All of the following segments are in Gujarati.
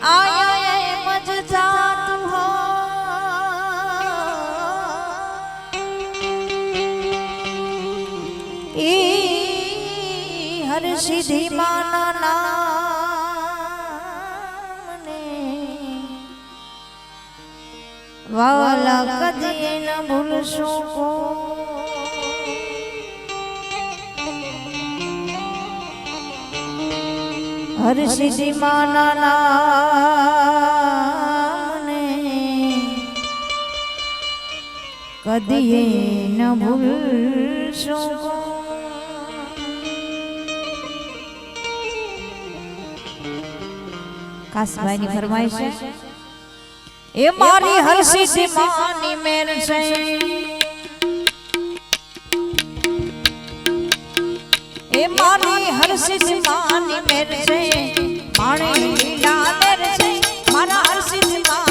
આયા એમ જ જાતું હોય ઈ હર સિદ્ધિ માના નામને. વાલા કદી ન ભૂલશું કો હર સિદ્ધિ માના નામને કદી ન ભૂલશું કો કાસભાઈની ફરમાઈશ છે એ મારી હરસિદ્ધિ માની મેર છે મારી હરસિદ્ધિ માની મેર છે. મેર હરસિદ્ધિ માની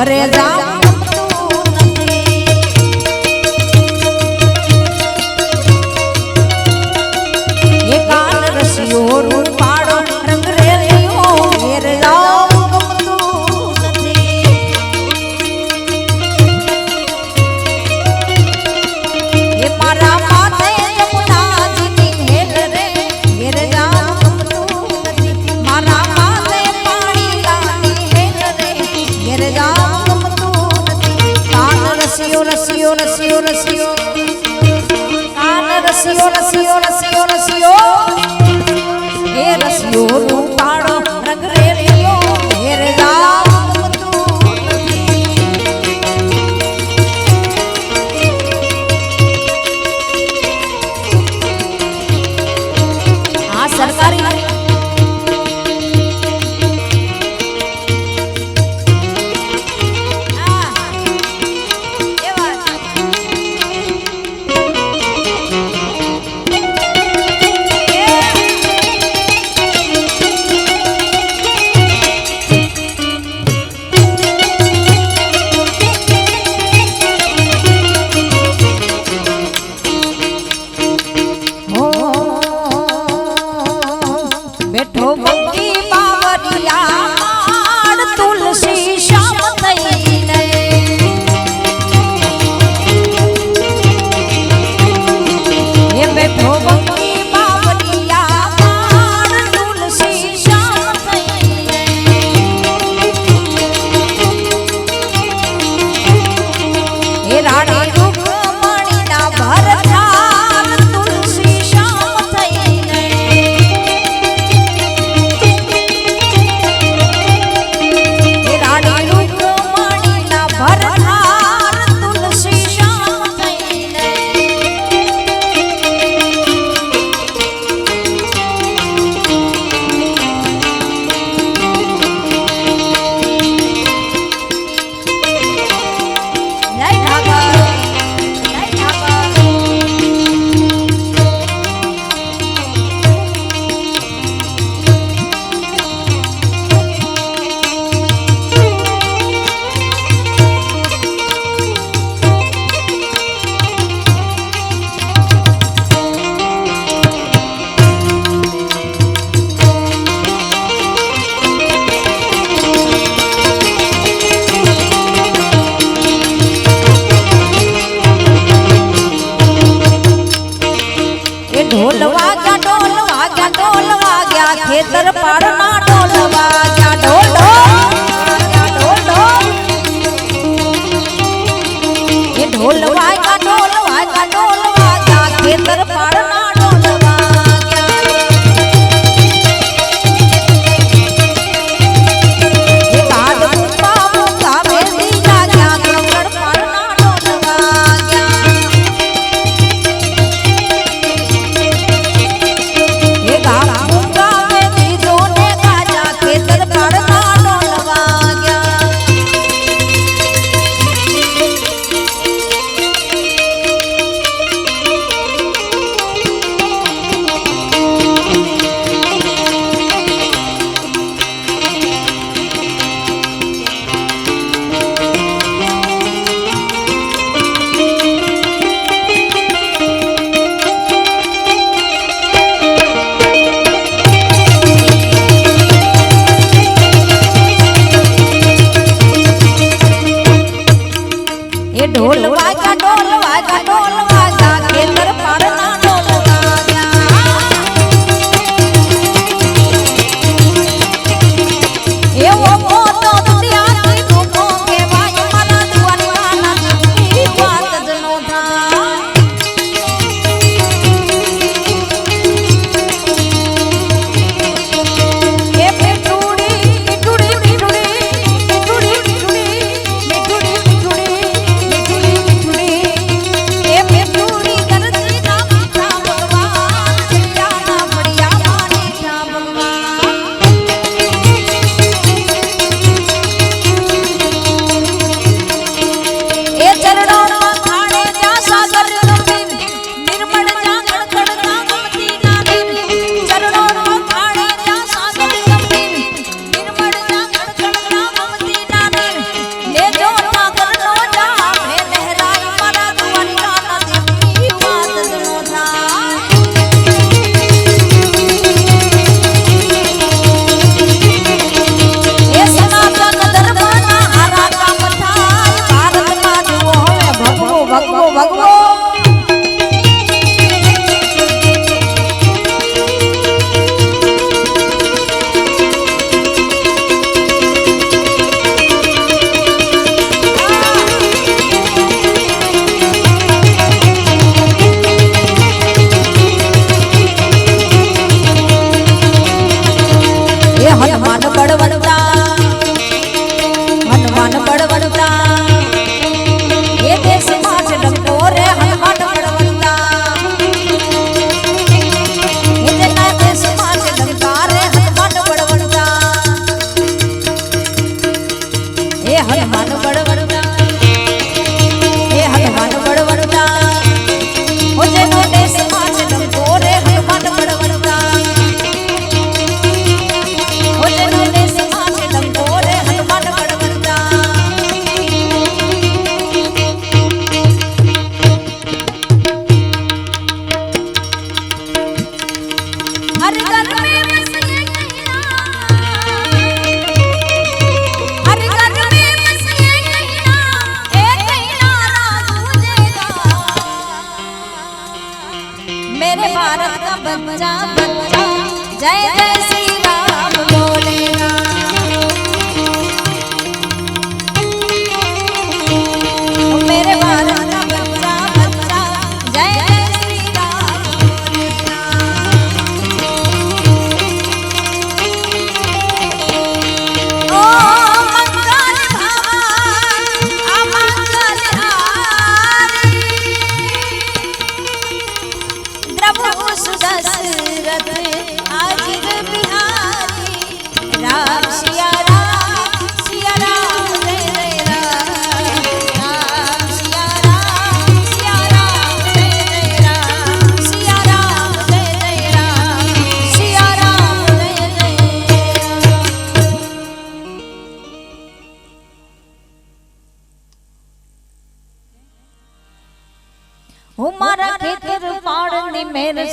ઘરે જાઉં રસિયો રસિયો રસિયો રસિયો કાન રસિયો રસિયો રસિયો રસિયો હે રસિયો નું પાડો રંગ રે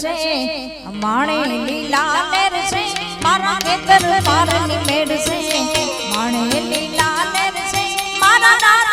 રે માણે લીલા મેર છે. મારા ખેતર પારની મેર છે. માણે લીલા મેર છે. મારા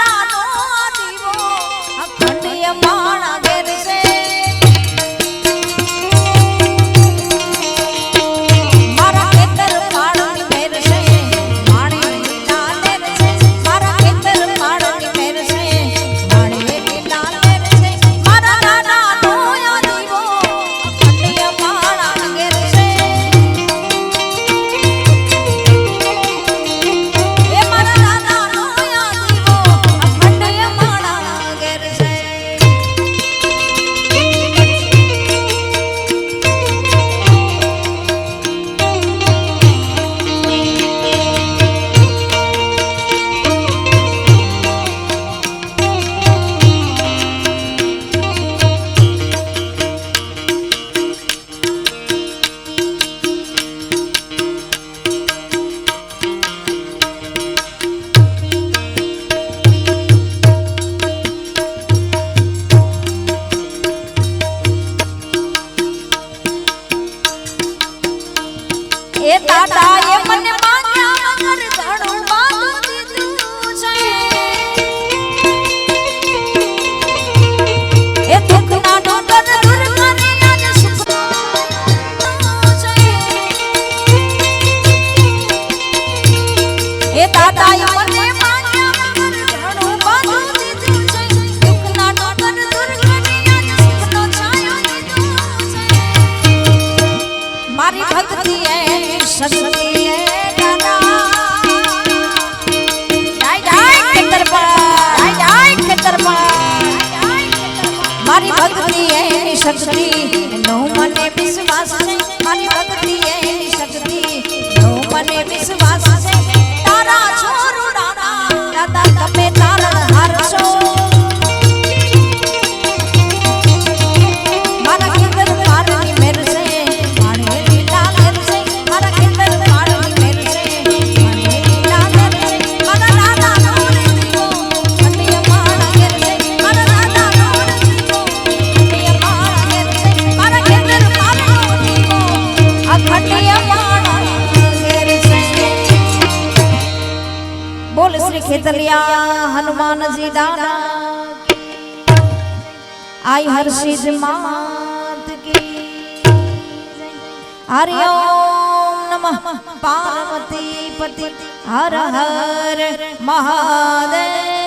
શક્તિ નો મને વિશ્વાસ છે મારી ભક્તિ એની શક્તિ નો મને વિશ્વાસ हनुमान जी दादा आई हर सिद्ध मात की। हरि ओम नमः पार्वती पति। हर हर महादेव।